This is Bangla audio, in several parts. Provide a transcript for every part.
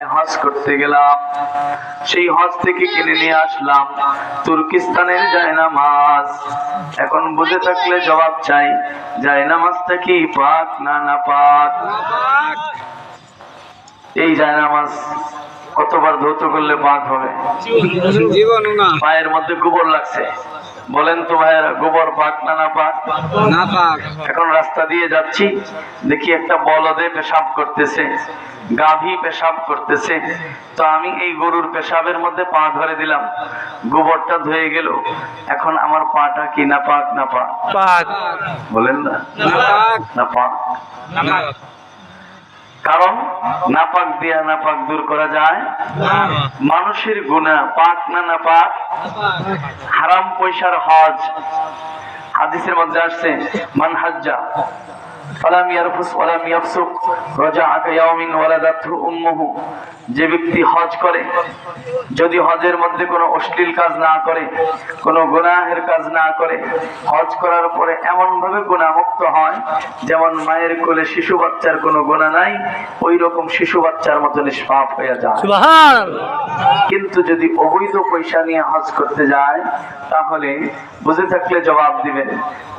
হজ করতে গেলাম সেই হজ থেকে কিনে নিয়ে আসলাম। তুর্কিস্তানের জায়নামাজ। এখন বুঝে থাকলে জবাব চাই জায়নামাজটা কি পাক না না পাক? এই জায়নামাজ কতবার ধৌত করলে পাক হবে? পায়ের মধ্যে গোবর লাগছে। বলেন তো ভাইয়েরা গোবর পাক না না পাক? না পাক। এখন রাস্তা দিয়ে যাচ্ছি দেখি একটা বলদে পেশাব করতেছে। গাভী পেশাব করতেছে। তো আমি এই গরুর পেশাবের মধ্যে পা ধরে দিলাম। গোবরটা ধুয়ে গেল। এখন আমার পাটা কি না পাক না পাক? পাক। বলেন না। না পাক। না পাক? না পাক। কারণ নাপাক দিয়া নাপাক দূর করা যায়। মানুষের গুণা পাক না না পাক হারাম পয়সার হজ। হাদিসের মধ্যে আসছে মান হাজ্জা। ফালাম ইয়ারফুস ওয়ালাম ইয়াফসুক। রাজাআকা ইয়াউমিন ওয়ালাদাতহু উম্মুহু। যে ব্যক্তি হজ করে যদি হজের মধ্যে কোনো অশ্লীল কাজ না করে কোনো গুনাহের কাজ না করে হজ করার পরে এমন ভাবে গুণামুক্ত হয় যেমন মায়ের কোলে শিশু বাচ্চার কোনো গুণা নাই ওই রকম শিশু বাচ্চার মতো নিষ্পাপ হয়ে যায়। কিন্তু যদি অবৈধ পয়সা নিয়ে হজ করতে যায় তাহলে বুঝে থাকলে জবাব দিবেন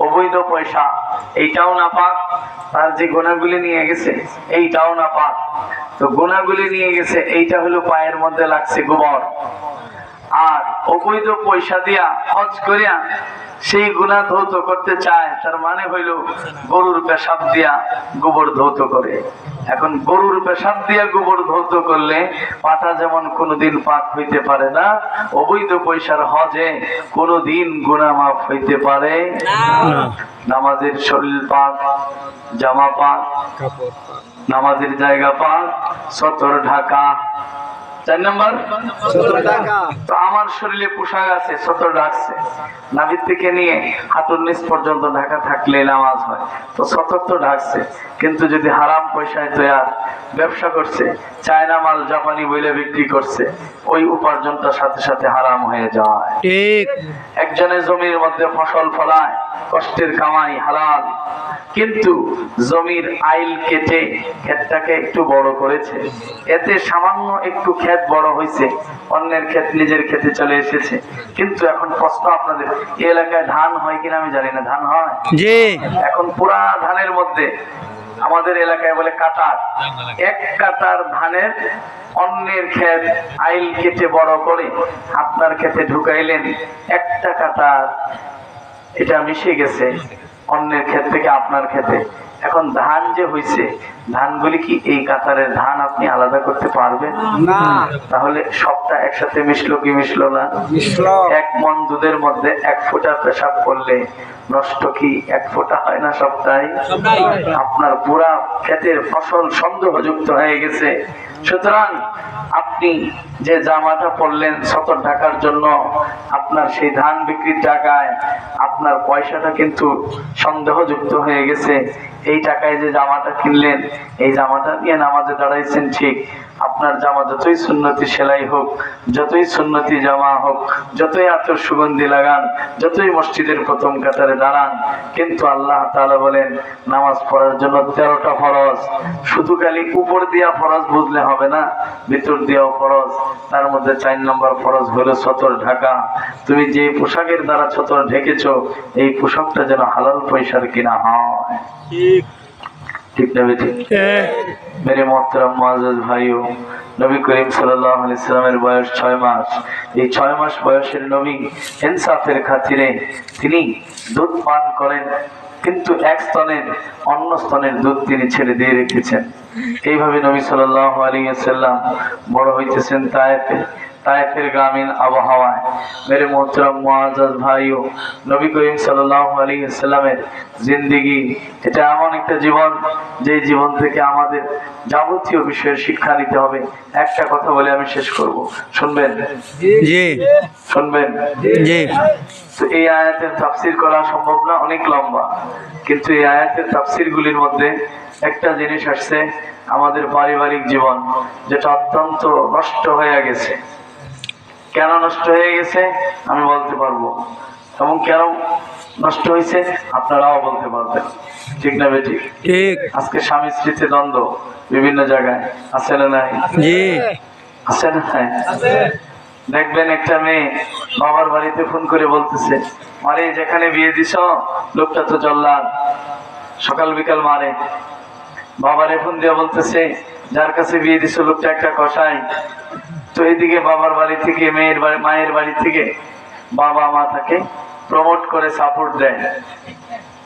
অবৈধ পয়সা এইটাও না পাক তার যে গোনাগুলি নিয়ে গেছে, এইটাও না পাক তো গোনাগুলি নিয়ে গেছে, এইটা হলো পায়ের মধ্যে লাগছে গোবর। আর অবৈধ পয়সা দিয়া হজ করিয়া সেই গুণা ধৌত করতে চায় তার মানে হইল গরুর পেশাব দিয়া গোবর ধৌত করে। এখন গরুর পেশাব দিয়া গোবর ধৌত করলে পাটা যেমন কোনোদিন পাক হইতে পারে না অবৈধ পয়সার হজে কোনোদিন গুণা মাফ হইতে পারে নামাজের শরীর পাক জামা পাক পাক। নামাজের জায়গা পাক সতর ঢাকা চার নম্বর? তো আমার শরীরে পোশাক আছে সতর ডাকছে নাভির থেকে নিয়ে হাঁটুর নিচ পর্যন্ত ঢাকা থাকলে নামাজ হয়। তো সতর তো ঢাকছে কিন্তু যদি হারাম পয়সায় তৈয়ার ব্যবসা করছে চায়না মাল জাপানি বইলে বিক্রি করছে ওই উপার্জনটা সাথে সাথে হারাম হয়ে যায়। ঠিক। একজনের জমির মধ্যে ফসল ফলায় কষ্টের কামাই হালাল কিন্তু জমির আইল কেটে ক্ষেতটাকে একটু বড় করেছে। এতে সামান্য একটু ক্ষেত বড় হয়েছে অন্যের ক্ষেত নিজের ক্ষেতে চলে এসেছে। কিন্তু এখন প্রশ্ন আপনাদের এই এলাকায় ধান হয় কিনা আমি জানি না ধান হয়? এখন পুরা ধানের মধ্যে আমাদের এলাকায় বলে কাটার। এক কাতার ধানের অন্যের ক্ষেত আইল কেটে বড় করে আপনার ক্ষেতে ঢুকাইলেন একটা কাটার। এটা মিশে গেছে অন্যের ক্ষেত থেকে আপনার ক্ষেতে। এখন ধান যে হইছে ধানগুলি কি এই কাতারের ধান আপনি আলাদা করতে পারবেন? না। তাহলে সবটা একসাথে মিশলো কি মিশলো না? এক মন দুধের মধ্যে এক ফোঁটা পেশাব করলে নষ্ট কি এক ফোঁটা হয় না সবটাই? আপনার পুরা ক্ষেতের ফসল সন্দেহযুক্ত হয়ে গেছে। সুতরাং আপনি যে জামাটা পরলেন সতর ঢাকার জন্য আপনার সেই ধান বিক্রির টাকায় আপনার পয়সাটা কিন্তু সন্দেহযুক্ত হয়ে গেছে। এই টাকায় যে জামাটা কিনলেন, এই জামাটা নিয়ে নামাজে দাঁড়াইছেন ঠিক। আপনার জামা যতই সুন্নতি সেলাই হোক, যতই সুন্নতি জামা হোক, যতই আতর সুগন্ধি লাগান, যতই মসজিদের প্রথম কাতারে দাঁড়ান, কিন্তু আল্লাহ তাআলা বলেন, নামাজ পড়ার জন্য তেরোটা ফরজ। শুধু খালি উপর দিয়া ফরজ বুঝলে হবে না, ভিতর দিয়াও ফরজ। তার মধ্যে চার নম্বর ফরজ হলো ছতর ঢাকা। তুমি যে পোশাকের দ্বারা সতর ঢেকেছ, এই পোশাকটা যেন হালাল পয়সার কিনা হয়। খাতিরে তিনি দুধ পান করেন, কিন্তু এক স্তনের অন্য স্তনের দুধ তিনি ছেড়ে দিয়ে রেখেছেন। এইভাবে নবী সাল্লাল্লাহু আলাইহি সাল্লাম বড় হইতেছেন তায়েফে। তায়েফের গ্রামীণ আবহাওয়ায়। মেরে মোহতরম মুআজ্জাজ ভাইও। নবী করিম সাল্লাল্লাহু আলাইহি সাল্লামের জিন্দেগি। এটা এমন একটা জীবন যে জীবন থেকে আমাদের যাবতীয় বিষয়ের শিক্ষা নিতে হবে। একটা কথা বলে আমি শেষ করব। শুনবেন? জি। শুনবেন? জি। তো এই আয়াতের তাফসির করা সম্ভব না অনেক লম্বা। কিন্তু এই আয়াতের তাফসির গুলির মধ্যে একটা জিনিস আসছে আমাদের পারিবারিক জীবন যেটা অত্যন্ত নষ্ট হয়ে গেছে। কেন নষ্ট হয়ে গেছে আমি বলতে পারব। এবং কেন নষ্ট হয়েছে আপনারাও বলতে পারবেন। ঠিক না বেটি ঠিক। আজকে স্বামী স্ত্রীতে দ্বন্দ্ব বিভিন্ন জায়গায়। আছে না নাই? আছে। না নাই? দেখবেন একটা মেয়ে বাবার বাড়িতে ফোন করে বলতেছে মারে যেখানে বিয়ে দিছ লোকটা তো জল্লাদ। সকাল বিকাল মারে। বাবারে ফোন দিয়ে বলতেছে যার কাছে বিয়ে দিছ লোকটা একটা কষাই তো এদিকে বাবার বাড়ি থেকে, মেয়ের বাড়ি, মায়ের বাড়ি থেকে বাবা মা তাকে প্রমোট করে সাপোর্ট দেয়।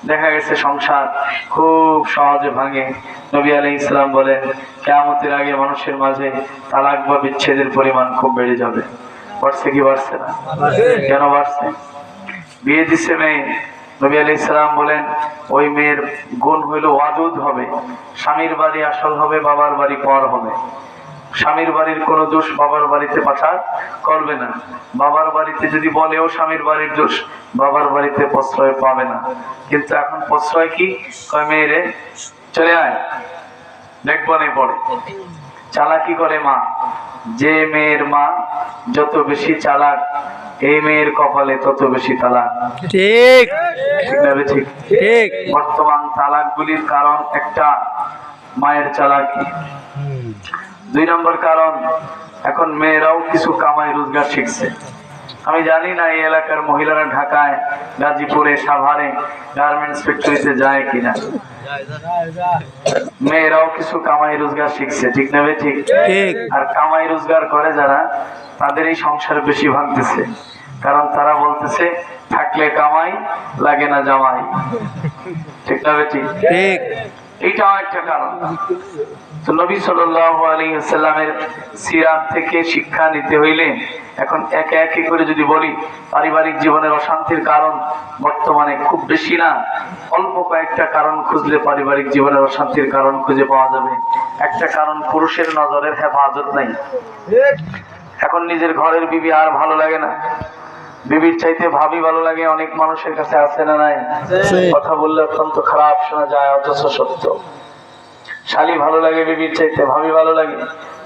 দেখা গেছে সংসার খুব সহজে ভাঙে। নবী আলী ইসলাম বলেন কেমতের আগে মানুষের মাঝে তালাক বা বিচ্ছেদের পরিমাণ খুব বেড়ে যাবে। বাড়ছে কি বাড়ছে না? কেন বাড়ছে? বিয়ে দিচ্ছে মেয়ে। নবী আলী ইসলাম বলেন, ওই মেয়ের গুণ হইল ওয়াদুদ হবে। স্বামীর বাড়ি আসল হবে, বাবার বাড়ি পর হবে। স্বামীর বাড়ির কোনো দোষ বাবার বাড়িতে পাচার করবে না। বাবার বাড়িতে যদি বলেও স্বামীর বাড়ির দোষ বাবার বাড়িতে প্রশ্রয় পাবে না। কিন্তু এখন প্রশ্রয় কি? কয় মেয়েরে? চলে আয়। দেখব নে পড়ে। চালাকি করে মা। যে মেয়ের মা যত বেশি চালাক এই মেয়ের কপালে তত বেশি তালাক। ঠিক? ঠিক। বর্তমান তালাকগুলির কারণ একটা। মায়ের চালাকি। দুই নম্বর কারণ এখন মেয়েরাও কিছু কামাই রোজগার শিখছে। আমি জানি না এই এলাকার মহিলারা ঢাকায় গাজীপুরে সাভারে গার্মেন্টস ফ্যাক্টরিতে যায় কিনা। মেয়েরাও কিছু কামাই রোজগার শিখছে ঠিক না বে ঠিক? ঠিক। আর কামাই রোজগার করে যারা তাদের এই সংসার বেশি ভাঙতেছে। কারণ তারা বলতেছে থাকলে কামাই লাগে না জামাই। ঠিক না বেটি ঠিক। এইটাও একটা কারণ। নবী সাল্লামের সিরাত থেকে শিক্ষা নিতে হইলে এখন একে একে করে যদি বলি, পারিবারিক জীবনের অশান্তির কারণ বর্তমানে খুব বেশি না। অল্প কয়েকটা কারণ খুঁজলে পারিবারিক জীবনের অশান্তির কারণ খুঁজে পাওয়া যাবে। একটা কারণ, পুরুষের নজরের হেফাজত নাই। এখন নিজের ঘরের বিবি আর ভালো লাগে না। বিবির চাইতে ভাবি ভালো লাগে অনেক মানুষের কাছে আছে না নাই? কথা বললে অত্যন্ত খারাপ শোনা যায় অথচ সত্য। শালি ভালো লাগে বিবির চাইতে ভাবি ভালো লাগে।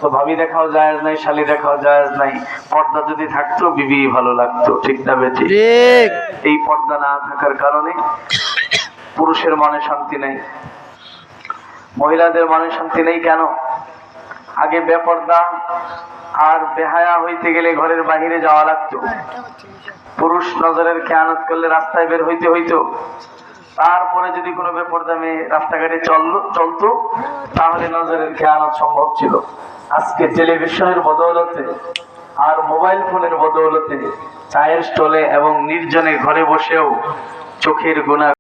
তো ভাবি দেখাও জায়েজ নাই শালি দেখাও জায়েজ নাই। পর্দা যদি থাকতো বিবি ভালো লাগতো ঠিক না বেটি ঠিক। এই পর্দা না থাকার কারণে পুরুষের মনে শান্তি নেই। মহিলাদের মনে শান্তি নেই কেন? আগে বেপর্দা আর বেহায়া হইতে গেলে ঘরের বাহিরে যাওয়া লাগতো। পুরুষ নজরের খেয়ানত করলে রাস্তায় বের হইতে হইতো। তারপরে যদি কোনো বেপর্দা মেয়ে রাস্তাঘাটে চলল, চলতো, তাহলে নজরের খেয়ানত সম্ভব ছিল। আজকে টেলিভিশনের বদৌলতে আর মোবাইল ফোনের বদৌলতে চায়ের স্টলে এবং নির্জনে ঘরে বসেও চোখের গুণা